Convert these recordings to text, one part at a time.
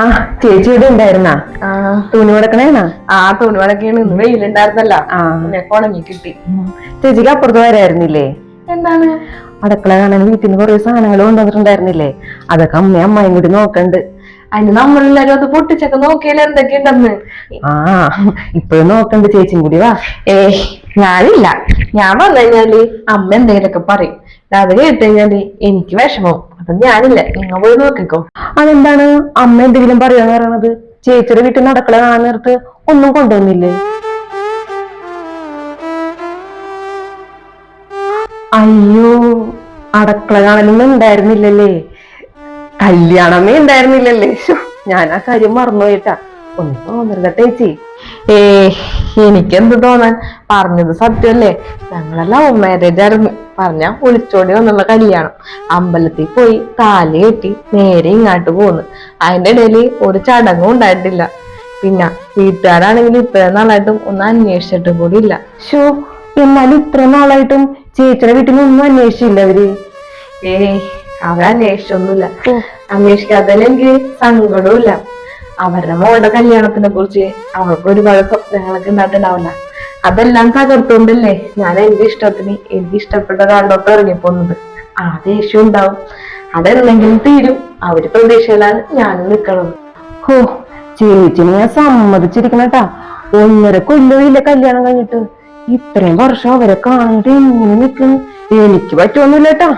ആ ചേച്ചി ഇവിടെ ഉണ്ടായിരുന്നാ? തുണി കൊടുക്കണേന്നാ ആ തൂണി വളക്കാണ് ഇന്ന് വെയിലുണ്ടായിരുന്നല്ല. ഉണങ്ങി കിട്ടി. ചേച്ചിക്ക് അപ്പുറത്ത് വരായിരുന്നില്ലേ? എന്താണ്? അടുക്കള കാണാൻ വീട്ടിൽ നിന്ന് കുറെ സാധനങ്ങൾ കൊണ്ടുവന്നിട്ടുണ്ടായിരുന്നില്ലേ? അതൊക്കെ അമ്മയും അമ്മയും കൂടി നോക്കണ്ട്. അതിന് നമ്മളെല്ലാരും അത് പൊട്ടിച്ചൊക്കെ നോക്കിയാലും എന്തൊക്കെയുണ്ടെന്ന്. ആ ഇപ്പഴും നോക്കണ്ട് ചേച്ചിയും കൂടി വാ. ഏ ഞാനില്ല. ഞാൻ വന്നു കഴിഞ്ഞാൽ അമ്മ എന്തെങ്കിലുമൊക്കെ പറയും. അത് കേട്ട് കഴിഞ്ഞാൽ എനിക്ക് വിഷമം. അപ്പൊ ഞാനില്ല. നിങ്ങൾ പോയി നോക്കിക്കോ. അതെന്താണ്? അമ്മ എന്തെങ്കിലും പറയാന്ന് പറയണത് ചേച്ചിയുടെ വീട്ടിൽ നടക്കള അടുക്കള കാണാൻ നേരത്ത് ഒന്നും കൊണ്ടുവന്നില്ലേ? അയ്യോ അടക്കള കാണലൊന്നും ഉണ്ടായിരുന്നില്ലല്ലേ? കല്യാണമേ ഉണ്ടായിരുന്നില്ലല്ലേ? ഞാൻ ആ കാര്യം മറന്നുപോയിട്ടാ ഒന്ന് തോന്നരുതട്ടെ ചേച്ചി. ഏ എനിക്കെന്ത് തോന്നാൻ? പറഞ്ഞത് സത്യമല്ലേ? ഞങ്ങളെ ലവ് മാരേജ് ആയിരുന്നു. പറഞ്ഞ ഒളിച്ചോടി വന്നുള്ള കല്യാണം. അമ്പലത്തിൽ പോയി താലി കെട്ടി നേരെ ഇങ്ങോട്ട് പോന്നു. അതിന്റെ ഇടയിൽ ഒരു ചടങ്ങും ഉണ്ടായിട്ടില്ല. പിന്നെ വീട്ടുകാരാണെങ്കിൽ ഇത്രയും നാളായിട്ടും ഒന്ന് അന്വേഷിച്ചിട്ട് കൂടി ഇല്ല. ഷോ എന്നാലും ഇത്ര നാളായിട്ടും ചേച്ചിയുടെ വീട്ടിൽ ഒന്നും അന്വേഷിച്ചില്ല അവർ ഏയ് അവർ അന്വേഷിച്ചൊന്നുമില്ല അന്വേഷിക്കാത്തതിൽ എനിക്ക് സങ്കടവുമില്ല. അവരുടെ മോളുടെ കല്യാണത്തിനെ കുറിച്ച് അവർക്ക് ഒരുപാട് സ്വപ്നങ്ങളൊക്കെ ഉണ്ടായിട്ടുണ്ടാവില്ല. അതെല്ലാം തകർത്തോണ്ടല്ലേ ഞാൻ എന്റെ ഇഷ്ടത്തിന് എനിക്ക് ഇഷ്ടപ്പെട്ട ഒരാളോട്ട് ഇറങ്ങിപ്പോന്നത് ആ ദേഷ്യം ഉണ്ടാവും. അതെന്തെങ്കിലും തീരും. അവർ പ്രതീക്ഷയിലാണ് ഞാൻ നിൽക്കണത് ഹോ ചേച്ചിനെ ഞാൻ സമ്മതിച്ചിരിക്കണട്ടാ. ഒന്നര കൊല്ലമില്ല കല്യാണം കഴിഞ്ഞിട്ട്. ഇത്രയും വർഷം അവരെ കാണിട്ട് എങ്ങനെ നിൽക്കുന്നു? എനിക്ക് പറ്റുമൊന്നുമില്ലട്ടാ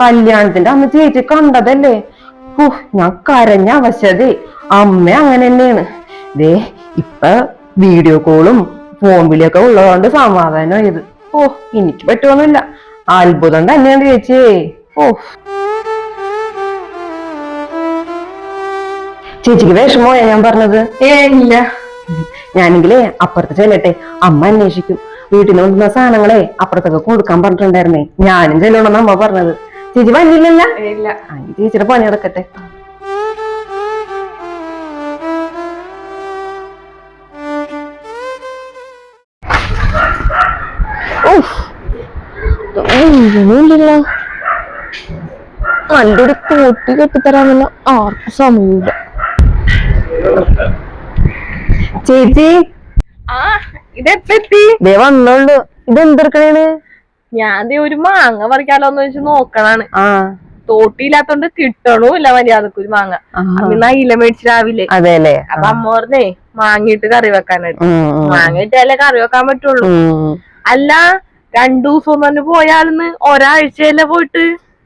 കല്യാണത്തിന്റെ അമ്മ ചേച്ചി കണ്ടതല്ലേ? ഓഹ് ഞാൻ കരഞ്ഞ അവശതേ. അമ്മ അങ്ങനെ തന്നെയാണ്. ദേ ഇപ്പൊ വീഡിയോ കോളും ഫോൺ വിളിയൊക്കെ ഉള്ളതുകൊണ്ട് സമാധാനമായത്. ഓ എനിക്ക് പറ്റുമൊന്നുമില്ല അത്ഭുതം തന്നെയാണ് ചേച്ചിയേ. ഓ. ചേച്ചിക്ക് വിഷമോയാ ഞാൻ പറഞ്ഞത്? ഏ ഇല്ല. ഞാനെങ്കിലേ അപ്പുറത്ത് ചെല്ലട്ടെ. അമ്മ അന്വേഷിക്കും. വീട്ടിൽ നിന്ന് സാധനങ്ങളെ അപ്പുറത്തൊക്കെ കൊടുക്കാൻ പറഞ്ഞിട്ടുണ്ടായിരുന്നേ. ഞാനും ചെല്ലണമെന്ന് അമ്മ പറഞ്ഞത്. ചേച്ചി വന്നില്ലല്ല ഏ, ഇല്ല ചേച്ചിയുടെ പണി നടക്കട്ടെ. ഇല്ല നല്ലൊരു കൂട്ടി കെട്ടിത്തരാമെന്ന ആർക്കും സമയമില്ല. ചേച്ചി ദേ വന്നോളൂ. ഇതെന്തെടുക്കണേണ് ഞാൻ ഒരു മാങ്ങ പറിക്കാലോന്ന് വെച്ച് നോക്കണാണ്. തോട്ടിയില്ലാത്തോണ്ട് കിട്ടണമില്ല മര്യാദയ്ക്ക് ഒരു മാങ്ങ. അന്ന് അയില മേടിച്ച് രാവിലെ. അപ്പൊ അമ്മ പറഞ്ഞേ മാങ്ങിട്ട് കറി വെക്കാനായിട്ട്. മാങ്ങ ഇട്ടാലേ കറി വെക്കാൻ പറ്റുള്ളൂ. അല്ല രണ്ടു ദിവസം തന്നെ പോയാലെന്ന് ഒരാഴ്ചയല്ലേ പോയിട്ട്?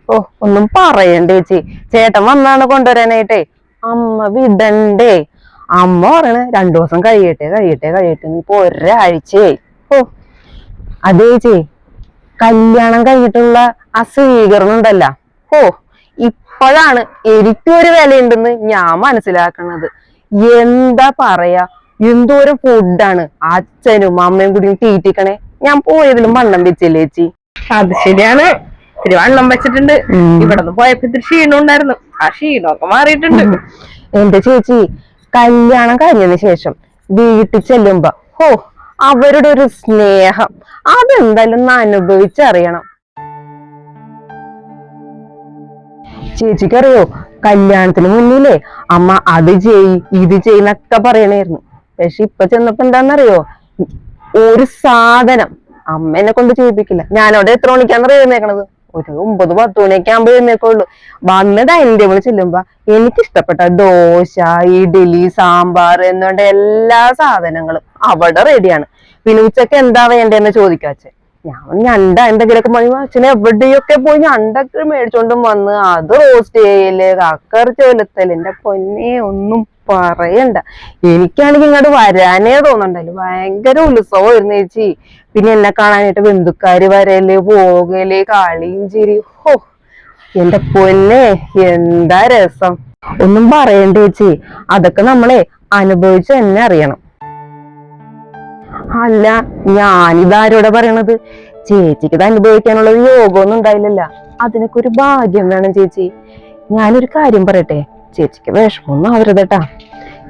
ഓ ഒന്നും പറയണ്ടേ ചേച്ചി. ചേട്ടൻ വന്നാണ് കൊണ്ടുവരാനായിട്ടേ. അമ്മ വിടണ്ടേ. അമ്മ പറയണ രണ്ടു ദിവസം കഴിയട്ടെ കഴിയട്ടെ കഴിയട്ടെ. ഇപ്പൊ ഒരാഴ്ചയായി. ഓ. അതേ ചേച്ചി. കല്യാണം കഴിഞ്ഞിട്ടുള്ള ആ സ്വീകരണം ഉണ്ടല്ല ഓ ഇപ്പോഴാണ് എനിക്കും ഒരു വിലയുണ്ടെന്ന് ഞാൻ മനസ്സിലാക്കണത്. എന്താ പറയാ? എന്തോരം ഫുഡാണ് അച്ഛനും അമ്മയും കൂടി തീറ്റിക്കണേ. ഞാൻ പോയതിലും വണ്ണം വെച്ചില്ലേ ചേച്ചി? അത് ശരിയാണ്. ഇത്തിരി വണ്ണം വെച്ചിട്ടുണ്ട്. ഇവിടെ നിന്ന് പോയപ്പോ ഇത്തിരി ക്ഷീണം ഉണ്ടായിരുന്നു. ആ ക്ഷീണമൊക്കെ മാറിയിട്ടുണ്ട്. എന്റെ ചേച്ചി കല്യാണം കഴിഞ്ഞതിന് ശേഷം വീട്ടിൽ ചെല്ലുമ്പോ ഹോ അവരുടെ ഒരു സ്നേഹം. അതെന്തായാലും ഒന്ന് അനുഭവിച്ചറിയണം. ചേച്ചിക്കറിയോ? കല്യാണത്തിന് മുന്നിലേ അമ്മ അത് ചെയ് ഇത് ചെയ്യുന്നൊക്കെ പറയണായിരുന്നു. പക്ഷെ ഇപ്പൊ ചെന്നപ്പോ എന്താണെന്നറിയോ ഒരു സാധനം. അമ്മ എന്നെ കൊണ്ട് ചെയ്യിപ്പിക്കില്ല. ഞാനവിടെ എത്ര മണിക്കാന്ന് എഴുന്നേക്കണത് ഒരു ഒമ്പത് പത്ത് മണിയൊക്കെ ആകുമ്പോ എഴുന്നേക്കുള്ളൂ വന്ന് ഡൈനിങ് ടേബിൾ ചെല്ലുമ്പോ എനിക്ക് ഇഷ്ടപ്പെട്ട ദോശ ഇഡ്ഡലി സാമ്പാർ എന്നുകൊണ്ട് എല്ലാ സാധനങ്ങളും അവിടെ റെഡിയാണ് പിന്നെ ഉച്ചയ്ക്ക് എന്താ വേണ്ടതെന്ന് ചോദിക്കാച്ചെ ഞാൻ ഞണ്ട എന്തെങ്കിലുമൊക്കെ പോയി അച്ഛനെ എവിടെയൊക്കെ പോയി ഞണ്ടൊക്കെ മേടിച്ചോണ്ടും വന്ന് അത് റോസ്റ്റ് ചെയ്യൽ കക്കറി ചെലുത്തൽ എന്റെ പൊന്നെ ഒന്നും പറയണ്ട. എനിക്കാണെങ്കിൽ ഇങ്ങോട്ട് വരാനേ തോന്നണ്ടല്ലോ. ഭയങ്കര ഉത്സവമായിരുന്നു ചേച്ചി. പിന്നെ എന്നെ കാണാനായിട്ട് ബന്ധുക്കാര് വരൽ പോകൽ കളിയും ചിരി. ഹോ എന്റെ പൊന്നെ എന്താ രസം. ഒന്നും പറയണ്ട ചേച്ചി. അതൊക്കെ നമ്മളെ അനുഭവിച്ച് തന്നെ അറിയണം. അല്ല ഞാനിതാരോടെ പറയണത്? ചേച്ചിക്ക് അനുഭവിക്കാനുള്ള ഒരു യോഗമൊന്നും ഉണ്ടായില്ലല്ല. അതിനൊക്കെ ഒരു ഭാഗ്യം വേണം ചേച്ചി. ഞാനൊരു കാര്യം പറയട്ടെ? ചേച്ചിക്ക് വിഷമൊന്നും ആവരുതട്ടാ.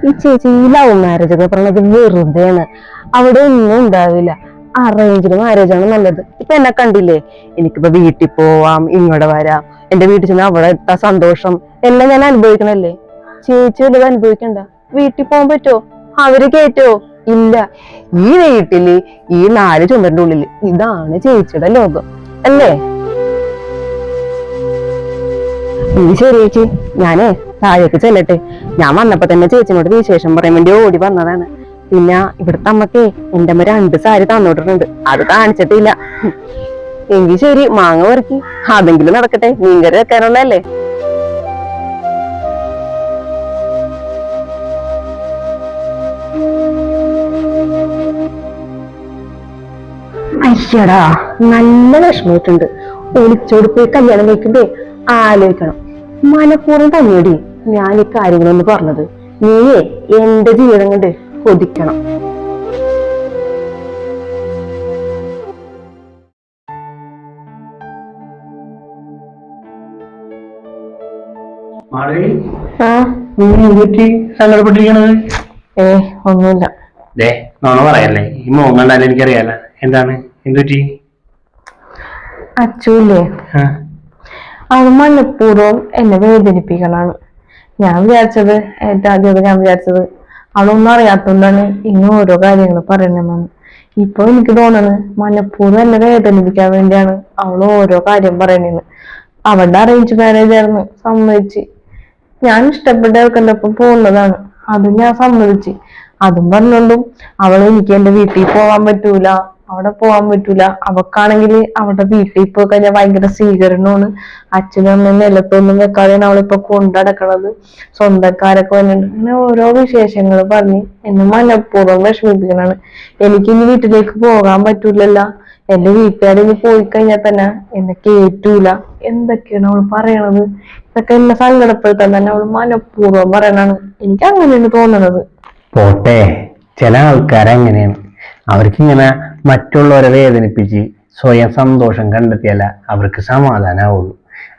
ഈ ചേച്ചി ഈ ലവ് മാരേജ് ഒക്കെ പറഞ്ഞത് വെറുതെയാണ്. അവിടെ ഒന്നും ഉണ്ടാവില്ല. അറേഞ്ച്ഡ് മാരേജ് ആണ് നല്ലത്. ഇപ്പൊ എന്നെ കണ്ടില്ലേ? എനിക്കിപ്പോ വീട്ടിൽ പോവാം ഇങ്ങോട്ട് വരാം. എന്റെ വീട്ടിൽ ചെന്ന് അവിടെ എത്താ സന്തോഷം. എല്ലാം ഞാൻ അനുഭവിക്കണല്ലേ? ചേച്ചി വല്ലതും അനുഭവിക്കണ്ട? വീട്ടിൽ പോകാൻ പറ്റോ? അവർ കേറ്റോ? ഇല്ല. ഈ വീട്ടിൽ ഈ നാല് ചുമരിന്റെ ഉള്ളിൽ ഇതാണ് ചേച്ചിയുടെ ലോകം. അല്ലേ? ശരി ചേച്ചി. ഞാനേ താഴേക്ക് ചെല്ലട്ടെ. ഞാൻ വന്നപ്പോ തന്നെ ചേച്ചിനോട് വിശേഷം പറയാൻ വേണ്ടി ഓടി വന്നതാണ്. പിന്നെ ഇവിടുത്തെ അമ്മക്കേ എന്റെ അമ്മ രണ്ട് സാരി തന്നോട്ടിട്ടുണ്ട്. അത് കാണിച്ചിട്ടില്ല. എങ്കിൽ ശരി മാങ്ങ പെറുക്കി. അതെങ്കിലും നടക്കട്ടെ. മീൻകറി വെക്കാനുള്ളതല്ലേ? അയ്യടാ നല്ല വിഷമമായിട്ടുണ്ട്. ഒളിച്ചോട് പോയി കല്യാണം കഴിക്കുമ്പേ ആലോചിക്കണം. മനഃപൂർവം തന്നെയടി ഞാൻ ഈ കാര്യങ്ങളൊന്ന് പറഞ്ഞത്. നീയെ എന്റെ ജീവിതം കൊണ്ട് കൊതിക്കണം. സങ്കടപ്പെട്ടിരിക്കണത്? ഏ ഒന്നുമില്ല. ദേ നോണ പറയല്ലേ ഈ മോൻ കണ്ടാലും എനിക്കറിയാലോ. എന്താണ്? അച്ചുല്ലേ? ആ, അവൾ മനഃപൂർവം എന്നെ വേദനിപ്പിക്കണാണ്. ഞാൻ വിചാരിച്ചത് ഏറ്റവും ആദ്യമൊക്കെ ഞാൻ വിചാരിച്ചത് അവളൊന്നും അറിയാത്തോണ്ടാണ് ഇങ്ങനെ ഓരോ കാര്യങ്ങൾ പറയണമെന്ന് ഇപ്പൊ എനിക്ക് തോന്നണ് മനഃപൂർവം എന്നെ വേദനിപ്പിക്കാൻ വേണ്ടിയാണ് അവൾ ഓരോ കാര്യം പറയണെന്ന് അവളുടെ അറേഞ്ച് മാരേജ് ആയിരുന്നു സമ്മതിച്ച്. ഞാൻ ഇഷ്ടപ്പെട്ട ആൾക്കെന്റെ ഒപ്പം പോകുന്നതാണ് അതും ഞാൻ സമ്മതിച്ച്. അതും പറഞ്ഞോണ്ടും അവൾ എനിക്ക് എന്റെ വീട്ടിൽ പോകാൻ പറ്റൂല. അവിടെ പോവാൻ പറ്റൂല. അവക്കാണെങ്കിൽ അവിടെ വീട്ടിൽ പോയി കഴിഞ്ഞാൽ ഭയങ്കര സ്വീകരണമാണ്. അച്ഛനും അമ്മയും നിലത്തൊന്നും വെക്കാതെയാണ് അവളിപ്പൊ കൊണ്ടടക്കണത് സ്വന്തക്കാരൊക്കെ വന്നിട്ട് അങ്ങനെ ഓരോ വിശേഷങ്ങൾ പറഞ്ഞ് എന്നെ മനഃപൂർവം വിഷമിപ്പിക്കണാണ് എനിക്കിനി വീട്ടിലേക്ക് പോകാൻ പറ്റൂലല്ല. എന്റെ വീട്ടുകാരിനി പോയി കഴിഞ്ഞാൽ തന്നെ എന്നെ കേറ്റൂല. എന്തൊക്കെയാണ് അവൾ പറയണത്? ഇതൊക്കെ എന്നെ സങ്കടപ്പെടുത്താൻ തന്നെ അവൾ മനഃപൂർവം പറയണാണ് എനിക്ക് അങ്ങനെയാണ് തോന്നണത്. പോട്ടെ. ചില ആൾക്കാരെങ്ങനെയാണ്. അവർക്ക് അവർക്കിങ്ങനെ മറ്റുള്ളവരെ വേദനിപ്പിച്ച് സ്വയം സന്തോഷം കണ്ടെത്തിയാല അവർക്ക് സമാധാനാവുള്ളൂ.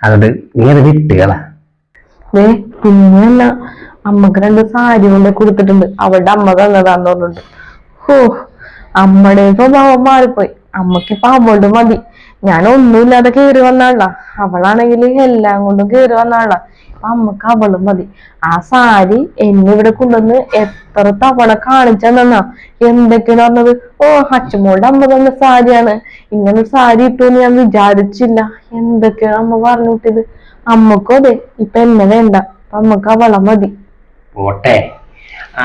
അതുകൊണ്ട് നീ വിട്ടുകളാ പിന്നെയല്ല അമ്മയ്ക്ക് രണ്ട് സാരി കൊണ്ട് കൊടുത്തിട്ടുണ്ട്. അവളുടെ അമ്മ തന്നതാന്ന് പറഞ്ഞിട്ടുണ്ട് ഹോ അമ്മയുടെ സ്വഭാവം മാറിപ്പോയി. അമ്മയ്ക്ക് ഇപ്പൊ അവളോട് മതി. ഞാൻ ഒന്നുമില്ലാതെ കേറി വന്നാളാ അവളാണെങ്കിൽ എല്ലാം കൊണ്ടും കേറി വന്നാളാ അമ്മയ്ക്ക് അവളും മതി. ആ സാരി എന്നെ ഇവിടെ കൊണ്ടുവന്ന് എത്ര തവണ കാണിച്ചെന്നാ എന്തൊക്കെയാണ് പറഞ്ഞത് ഓ അച്ഛമ്മോളുടെ അമ്മ തന്ന സാരിയാണ്. ഇങ്ങനെ സാരി ഇട്ടുന്ന് ഞാൻ വിചാരിച്ചില്ല. എന്തൊക്കെയാണ് അമ്മ പറഞ്ഞു വിട്ടത്? അമ്മക്കും അതെ. ഇപ്പൊ എന്നെ വേണ്ട. അമ്മയ്ക്ക് അവളെ മതി. പോട്ടെ.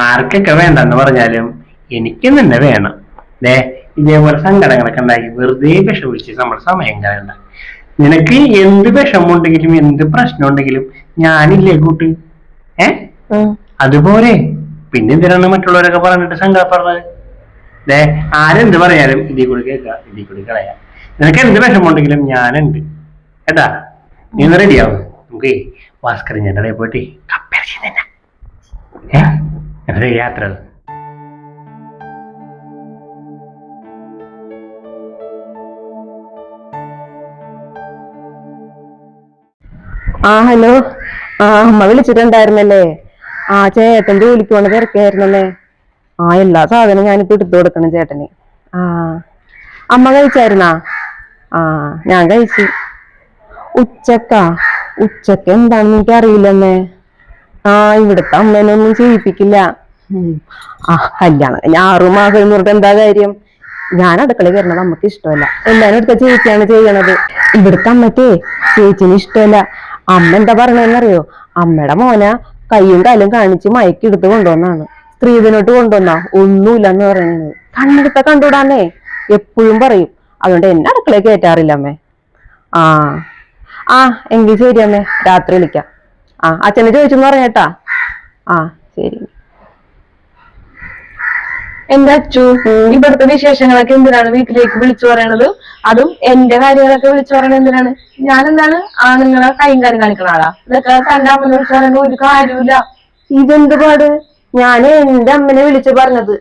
ആർക്കൊക്കെ വേണ്ടെന്ന് പറഞ്ഞാലും എനിക്ക് നിന്നെ വേണം. ദേ ഇതേപോലെ സങ്കടങ്ങളൊക്കെ ഉണ്ടാക്കി വെറുതെ വിഷമിച്ച് നമ്മുടെ സമയം കളയണ്ട. നിനക്ക് എന്ത് വിഷമുണ്ടെങ്കിലും എന്ത് പ്രശ്നം ഉണ്ടെങ്കിലും ഞാനില്ലേ കൂട്ട്. ഏ? അതുപോലെ പിന്നെ എന്തിനാണ് മറ്റുള്ളവരൊക്കെ പറഞ്ഞിട്ട് സങ്കടപ്പെടുന്നത് ദേ ആരെന്ത് പറയാലും ഇതിൽ കൂടി കേൾക്കുക ഇതിൽ കൂടി കളയാം. നിനക്ക് എന്ത് വിഷമമുണ്ടെങ്കിലും ഞാനുണ്ട്. കേട്ടാ? നീ ഒന്ന് റെഡിയാവും നമുക്ക് ഭാസ്കരൻ കടയിൽ പോയിട്ട് യാത്ര? ആ ഹലോ. ആ അമ്മ വിളിച്ചിട്ടുണ്ടായിരുന്നല്ലേ? ആ ചേട്ടൻ ജോലിക്ക് പോണ തിരക്കായിരുന്നല്ലേ? ആ എല്ലാ സാധനവും ഞാനിപ്പോ എടുത്തു കൊടുക്കണം ചേട്ടന്. ആ അമ്മ കഴിച്ചായിരുന്നാ? ആ ഞാൻ കഴിച്ചു. ഉച്ചക്കാ? ഉച്ചയ്ക്ക് എന്താണെന്ന് എനിക്ക് അറിയില്ലെന്നേ ആ ഇവിടുത്തെ അമ്മേനൊന്നും ചെയ്യിപ്പിക്കില്ല. ആ കല്യാണം കഴിഞ്ഞ ആറു മാസം പറഞ്ഞാൽ എന്താ കാര്യം? ഞാൻ അടുക്കള കയറണത് അമ്മയ്ക്ക് ഇഷ്ടമല്ല. എല്ലാരും എടുത്ത ചേച്ചിയാണ് ചെയ്യണത്. ഇവിടുത്തെ അമ്മക്കേ ചേച്ചിന് ഇഷ്ടമല്ല. അമ്മ എന്താ പറയണെന്നറിയോ അമ്മയുടെ മോന കയ്യും കാലും കാണിച്ച് മയക്കെടുത്ത് കൊണ്ടുവന്നാണ്. സ്ത്രീധനോട്ട് കൊണ്ടുവന്ന. ഒന്നുമില്ലെന്ന് പറയുന്നത്. കണ്ണെടുത്ത കണ്ടുവിടാന്നേ. എപ്പോഴും പറയും. അതുകൊണ്ട് എന്നെ അടുക്കളയിൽ കയറ്റാറില്ല അമ്മേ. ആ. ആ എങ്കിൽ ശരി അമ്മേ. രാത്രി വിളിക്കാം. ആ അച്ഛനെ ചോദിച്ചെന്ന് പറഞ്ഞേട്ടാ. ആ ശരി. എന്റെ അച്ചു ഇവിടുത്തെ വിശേഷങ്ങളൊക്കെ എന്തിനാണ് വീട്ടിലേക്ക് വിളിച്ചു പറയണത്? അതും എന്റെ കാര്യങ്ങളൊക്കെ വിളിച്ചു പറയണത് എന്തിനാണ്? ഞാൻ എന്താണ് ആണുങ്ങളെ കൈയും കാര്യം കാണിക്കണ ആളാ. ഇതൊക്കെ തന്റെ അമ്മനെ വിളിച്ചു പറയുന്നത് ഒരു കാര്യമില്ല ഇതെന്ത് പാട്? ഞാൻ എന്റെ അമ്മനെ വിളിച്ചു പറഞ്ഞത്.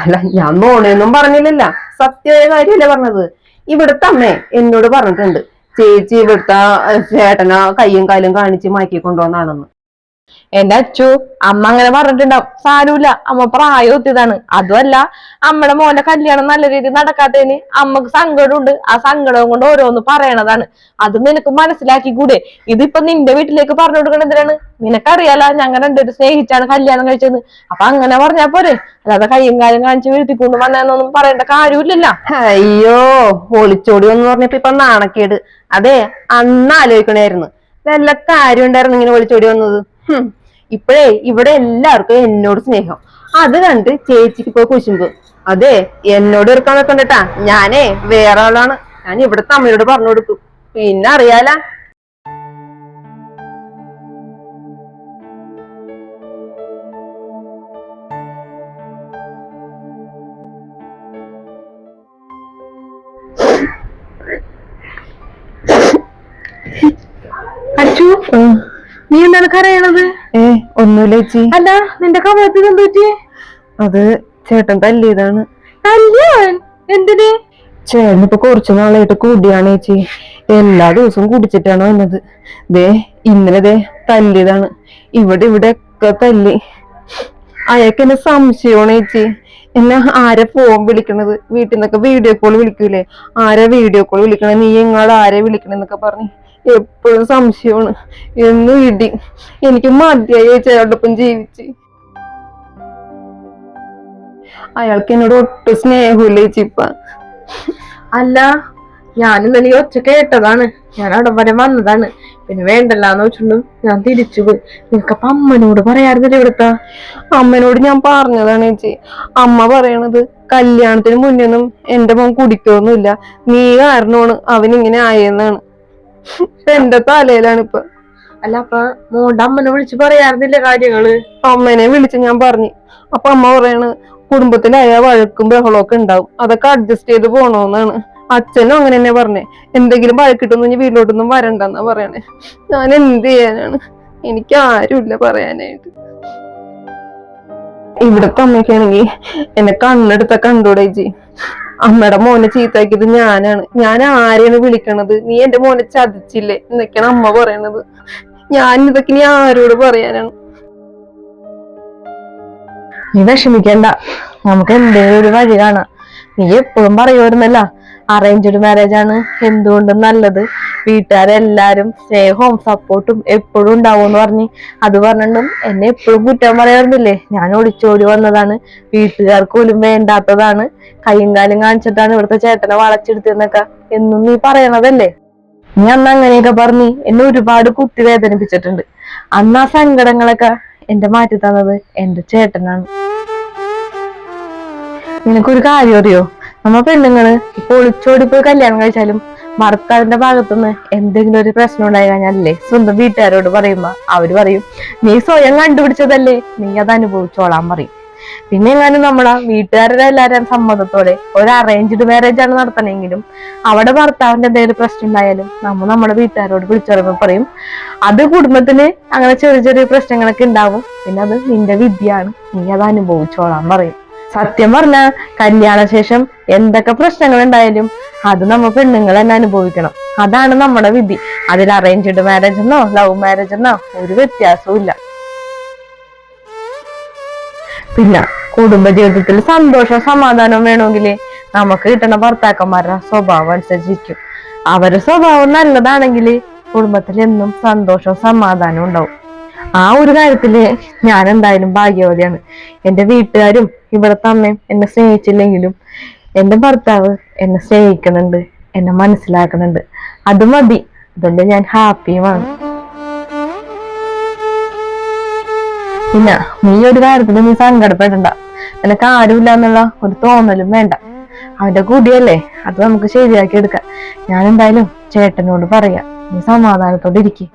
അല്ല ഞാൻ നോണയൊന്നും പറഞ്ഞില്ലല്ല. സത്യമായ കാര്യമല്ലേ പറഞ്ഞത്? ഇവിടുത്തെ അമ്മ എന്നോട് പറഞ്ഞിട്ടുണ്ട്. ചേച്ചി ഇവിടുത്തെ ചേട്ടനെ കയ്യും കാലും കാണിച്ച് മാറ്റി കൊണ്ടുവന്നാണെന്ന് എന്റെ അച്ചു? അമ്മ അങ്ങനെ പറഞ്ഞിട്ടുണ്ടാവും. സാരൂല അമ്മ പ്രായം അതുമല്ല അമ്മയുടെ മോന്റെ കല്യാണം നല്ല രീതിയിൽ നടക്കാത്തതിന് അമ്മയ്ക്ക് സങ്കടമുണ്ട്. ആ സങ്കടം കൊണ്ട് ഓരോന്ന് പറയണതാണ്. അത് നിനക്ക് മനസ്സിലാക്കി കൂടെ. ഇതിപ്പോ നിന്റെ വീട്ടിലേക്ക് പറഞ്ഞു കൊടുക്കണ എന്തിനാണ്? നിനക്കറിയാലോ ഞങ്ങൾ രണ്ടുപേരും സ്നേഹിച്ചാണ് കല്യാണം കഴിച്ചത്. അപ്പൊ അങ്ങനെ പറഞ്ഞാ പോരെ. അല്ലാതെ കയ്യും കാര്യം കാണിച്ച് വീഴ്ത്തിക്കൊണ്ട് വന്നതെന്നൊന്നും പറയേണ്ട കാര്യമില്ലല്ലോ. അയ്യോ ഒളിച്ചോടി എന്ന് പറഞ്ഞപ്പോ ഇപ്പൊ നാണക്കേട്. അതെ അന്ന് ആലോചിക്കണായിരുന്നു. വല്ല കാര്യം ഉണ്ടായിരുന്നു ഇങ്ങനെ ഒളിച്ചോടി വന്നത്. ഇപ്പഴേ ഇവിടെ എല്ലാവർക്കും എന്നോട് സ്നേഹം. അത് കണ്ട് ചേച്ചിക്ക് ഇപ്പൊ കുശുമ്പ്. അതെ എന്നോട് ഇറക്കാൻ നിൽക്കണ്ടട്ടാ. ഞാനേ വേറെ ആളാണ്. ഞാൻ ഇവിടുത്തെ അമ്മയോട് പറഞ്ഞു കൊടുത്തു. പിന്നെ അറിയാല. അച്ചു നീ എന്താണ് കരയണത് ഏ ഒന്നുമില്ല ചേച്ചി? അല്ല നിന്റെ കവയത്തിൽ എന്ത് പറ്റി? അത് ചേട്ടൻ തല്ലിയതാണ്. കല്യാൺ എന്തിന്? ചേട്ടൻ ഇപ്പൊ കുറച്ചു നാളായിട്ട് കൂടിയാണ് ചേച്ചി. എല്ലാ ദിവസവും കുടിച്ചിട്ടാണ് വന്നത്. ദേ ഇന്നലെ ദേ തല്ലിയതാണ്. ഇവിടെ ഇവിടെ ഒക്കെ തല്ലി. അയാൾക്ക് എന്നെ സംശയമാണ് ചേച്ചി. എന്നെ ആരെ ഫോൺ വിളിക്കണത്? വീട്ടിൽ നിന്നൊക്കെ വീഡിയോ കോൾ വിളിക്കൂലേ? ആരെ വീഡിയോ കോൾ വിളിക്കണേ നീ ഇങ്ങോട്ട് ആരെ വിളിക്കണെന്നൊക്കെ പറഞ്ഞ്. എപ്പോഴും സംശയമാണ്. എന്നും ഇടി. എനിക്ക് മതിയായി ചേച്ചി അയാളുടെ ഒപ്പം ജീവിച്ച്. അയാൾക്ക് എന്നോട് ഒട്ടും സ്നേഹമില്ല ചിപ്പ അല്ല ഞാൻ ഇന്നലെ ഒറ്റ കേട്ടതാണ്. ഞാൻ അവിടെ വരെ വന്നതാണ്. പിന്നെ വേണ്ടല്ലാന്ന് വെച്ചിട്ടും ഞാൻ തിരിച്ചു പോയി. നിനക്കപ്പൊ അമ്മനോട് പറയാറുന്നില്ല ഇവിടുത്തെ? അമ്മനോട് ഞാൻ പറഞ്ഞതാണ് ചേച്ചി. അമ്മ പറയണത് കല്യാണത്തിന് മുന്നേ ഒന്നും എന്റെ മോൻ കുടിക്കൊന്നുമില്ല. നീ കാരണമാണ് അവനിങ്ങനെ ആയെന്നാണ്. എന്റെ തലയിലാണ് ഇപ്പൊ. അല്ല അപ്പൊ മോണ്ട അമ്മനെ വിളിച്ച് പറയാറുന്നില്ല കാര്യങ്ങൾ? അമ്മനെ വിളിച്ച് ഞാൻ പറഞ്ഞു. അപ്പൊ അമ്മ പറയാണ് കുടുംബത്തിലായ വഴക്കും ബഹളമൊക്കെ ഉണ്ടാവും. അതൊക്കെ അഡ്ജസ്റ്റ് ചെയ്ത് പോണോന്നാണ്. അച്ഛനും അങ്ങനെ തന്നെ പറഞ്ഞേ. എന്തെങ്കിലും വഴക്കിട്ടൊന്നും ഇനി വീട്ടിലോട്ടൊന്നും വരണ്ടെന്നാ പറയണേ. ഞാൻ എന്ത് ചെയ്യാനാണ്? എനിക്ക് ആരുമില്ല പറയാനായിട്ട്. ഇവിടത്തെ അമ്മയ്ക്കാണെങ്കിൽ എന്നെ കണ്ണെടുത്ത കണ്ടൂടെ ചേച്ചി അമ്മയുടെ മോനെ ചീത്താക്കിയത് ഞാനാണ്. ഞാൻ ആരെയാണ് വിളിക്കണത്? നീ എന്റെ മോനെ ചതിച്ചില്ലേ? എന്നൊക്കെയാണ് അമ്മ പറയണത്. ഞാൻ ഇതൊക്കെ ഇനി ആരോട് പറയാനാണ്? നീ വിഷമിക്കണ്ട. നമുക്ക് എന്തെങ്കിലും ഒരു വഴി കാണാം. നീ എപ്പോഴും പറയുമായിരുന്നല്ല അറേഞ്ച്ഡ് മാരേജ് ആണ്. എന്തുകൊണ്ടും നല്ലത്. വീട്ടുകാരെല്ലാരും സ്നേഹവും സപ്പോർട്ടും എപ്പോഴും ഉണ്ടാവും എന്ന് പറഞ്ഞ് അത് പറഞ്ഞിട്ടും എന്നെ എപ്പോഴും കുറ്റം പറയാറുന്നില്ലേ? ഞാൻ ഒളിച്ചോടി വന്നതാണ്. വീട്ടുകാർക്ക് പോലും വേണ്ടാത്തതാണ്. കൈയും കാലും കാണിച്ചിട്ടാണ് ഇവിടുത്തെ ചേട്ടനെ വളച്ചെടുത്തെന്നൊക്കെ എന്നും നീ പറയണതല്ലേ? നീ അന്ന് അങ്ങനെയൊക്കെ പറഞ്ഞ് എന്നെ ഒരുപാട് കുത്തി വേദനിപ്പിച്ചിട്ടുണ്ട് അന്ന് ആ സങ്കടങ്ങളൊക്കെ എന്റെ മാറ്റി തന്നത് എന്റെ ചേട്ടനാണ്. നിനക്കൊരു കാര്യം അറിയോ? നമ്മ പെണ്ണുങ്ങൾ ഇപ്പൊ ഒളിച്ചോടി പോയി കല്യാണം കഴിച്ചാലും ഭർത്താവിന്റെ ഭാഗത്തുനിന്ന് എന്തെങ്കിലും ഒരു പ്രശ്നം ഉണ്ടായി കഴിഞ്ഞാലല്ലേ സ്വന്തം വീട്ടുകാരോട് പറയുമ്പോ അവർ പറയും നീ സ്വയം കണ്ടുപിടിച്ചതല്ലേ നീ അത് അനുഭവിച്ചോളാൻ പറയും. പിന്നെ എങ്ങാനും നമ്മളാ വീട്ടുകാരുടെ എല്ലാവരും സമ്മതത്തോടെ ഒരു അറേഞ്ച്ഡ് മാരേജ് ആണ് നടത്തണമെങ്കിലും അവിടെ ഭർത്താവിന്റെ എന്തെങ്കിലും പ്രശ്നം ഉണ്ടായാലും നമ്മൾ നമ്മുടെ വീട്ടുകാരോട് വിളിച്ചറിയുമ്പോൾ പറയും അത് കുടുംബത്തിന് അങ്ങനെ ചെറിയ ചെറിയ പ്രശ്നങ്ങളൊക്കെ ഉണ്ടാവും പിന്നെ അത് നിന്റെ വിദ്യയാണ് നീ അത് അനുഭവിച്ചോളാൻ പറയും. സത്യം പറഞ്ഞ കല്യാണശേഷം എന്തൊക്കെ പ്രശ്നങ്ങൾ ഉണ്ടായാലും അത് നമ്മ പെണ്ണുങ്ങൾ തന്നെ അനുഭവിക്കണം. അതാണ് നമ്മുടെ വിധി. അതിൽ അറേഞ്ച്ഡ് മാരേജ് എന്നോ ലവ് മാരേജ് എന്നോ ഒരു വ്യത്യാസവും ഇല്ല. പിന്നെ കുടുംബജീവിതത്തിൽ സന്തോഷം സമാധാനം വേണമെങ്കിൽ നമുക്ക് കിട്ടുന്ന ഭർത്താക്കന്മാരുടെ സ്വഭാവം അനുസരിച്ചിരിക്കും. അവരുടെ സ്വഭാവം നല്ലതാണെങ്കിൽ കുടുംബത്തിൽ എന്നും സന്തോഷവും സമാധാനവും ഉണ്ടാവും. ആ ഒരു കാര്യത്തിൽ ഞാൻ എന്തായാലും ഭാഗ്യവതിയാണ്. എന്റെ വീട്ടുകാരും ഇവിടുത്തെ അമ്മയും എന്നെ സ്നേഹിച്ചില്ലെങ്കിലും എന്റെ ഭർത്താവ് എന്നെ സ്നേഹിക്കുന്നുണ്ട് എന്നെ മനസ്സിലാക്കുന്നുണ്ട്. അത് മതി. അതുകൊണ്ട് ഞാൻ ഹാപ്പിയുമാണ്. പിന്നെ നീ ഒരു കാര്യത്തിൽ നീ സങ്കടപ്പെടണ്ട. നിനക്ക് ആരുമില്ല എന്നുള്ള ഒരു തോന്നലും വേണ്ട. അവന്റെ കൂടിയല്ലേ അത് നമുക്ക് ശരിയാക്കി എടുക്കാം. ഞാൻ എന്തായാലും ചേട്ടനോട് പറയാം. നീ സമാധാനത്തോടെ ഇരിക്കേ.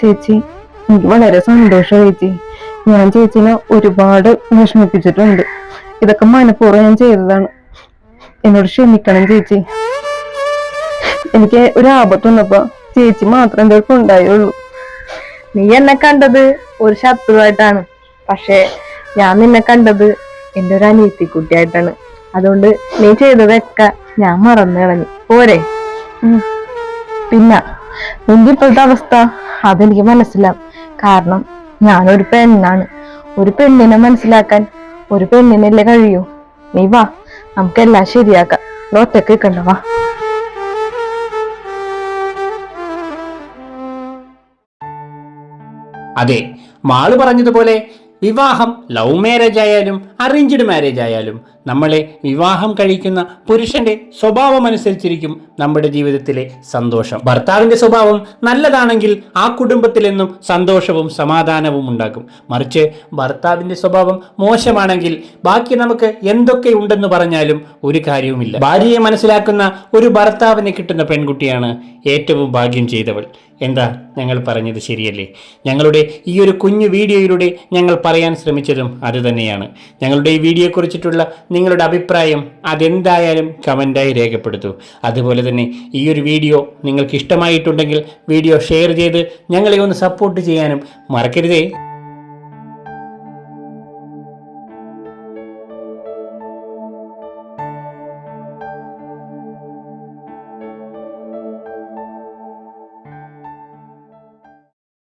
ചേച്ചി. എനിക്ക് വളരെ സന്തോഷം ചേച്ചി. ഞാൻ ചേച്ചിനെ ഒരുപാട് വിഷമിപ്പിച്ചിട്ടുണ്ട്. ഇതൊക്കെ മനഃപൂർവം ഞാൻ ചെയ്തതാണ്. എന്നോട് ക്ഷമിക്കണം ചേച്ചി. എനിക്ക് ഒരു ആപത്ത് വന്നപ്പോ ചേച്ചി മാത്രം അടുത്ത് ഉണ്ടായുള്ളൂ. നീ എന്നെ കണ്ടത് ഒരു ശത്രുവായിട്ടാണ്. പക്ഷെ ഞാൻ നിന്നെ കണ്ടത് എന്റെ ഒരു അനിയത്തിക്കുട്ടിയായിട്ടാണ് അതുകൊണ്ട് നീ ചെയ്തതൊക്കെ ഞാൻ മറന്നു കളഞ്ഞു. പോരെ. പിന്നെ നിന്റെ ഇപ്പോഴത്തെ അവസ്ഥ അതെനിക്ക് മനസ്സിലാവും. കാരണം ഞാനൊരു പെണ്ണാണ്. ഒരു പെണ്ണിനെ മനസ്സിലാക്കാൻ ഒരു പെണ്ണിനല്ലേ കഴിയൂ? നീ വാ നമുക്കെല്ലാം ശരിയാക്കാം. ഒറ്റയ്ക്ക് നിൽക്കണ്ട വാ. അതെ മാൾ പറഞ്ഞതുപോലെ വിവാഹം ലവ് മാരേജ് ആയാലും അറേഞ്ച്ഡ് മാരേജ് ആയാലും നമ്മളെ വിവാഹം കഴിക്കുന്ന പുരുഷന്റെ സ്വഭാവം അനുസരിച്ചിരിക്കും നമ്മുടെ ജീവിതത്തിലെ സന്തോഷം. ഭർത്താവിന്റെ സ്വഭാവം നല്ലതാണെങ്കിൽ ആ കുടുംബത്തിൽ എന്നും സന്തോഷവും സമാധാനവും ഉണ്ടാകും മറിച്ച് ഭർത്താവിന്റെ സ്വഭാവം മോശമാണെങ്കിൽ ബാക്കി നമുക്ക് എന്തൊക്കെ ഉണ്ടെന്ന് പറഞ്ഞാലും ഒരു കാര്യവുമില്ല. ഭാര്യയെ മനസ്സിലാക്കുന്ന ഒരു ഭർത്താവിനെ കിട്ടുന്ന പെൺകുട്ടിയാണ് ഏറ്റവും ഭാഗ്യം ചെയ്തവൾ. എന്താ ഞങ്ങൾ പറഞ്ഞത് ശരിയല്ലേ? ഞങ്ങളുടെ ഈ ഒരു കുഞ്ഞു വീഡിയോയിലൂടെ ഞങ്ങൾ പറയാൻ ശ്രമിച്ചതും അതുതന്നെയാണ് ഞങ്ങളുടെ ഈ വീഡിയോയെക്കുറിച്ചിട്ടുള്ള നിങ്ങളുടെ അഭിപ്രായം അതെന്തായാലും കമന്റായി രേഖപ്പെടുത്തൂ. അതുപോലെ തന്നെ ഈ ഒരു വീഡിയോ നിങ്ങൾക്ക് ഇഷ്ടമായിട്ടുണ്ടെങ്കിൽ വീഡിയോ ഷെയർ ചെയ്ത് ഞങ്ങളെ ഒന്ന് സപ്പോർട്ട് ചെയ്യാനും മറക്കരുതേ.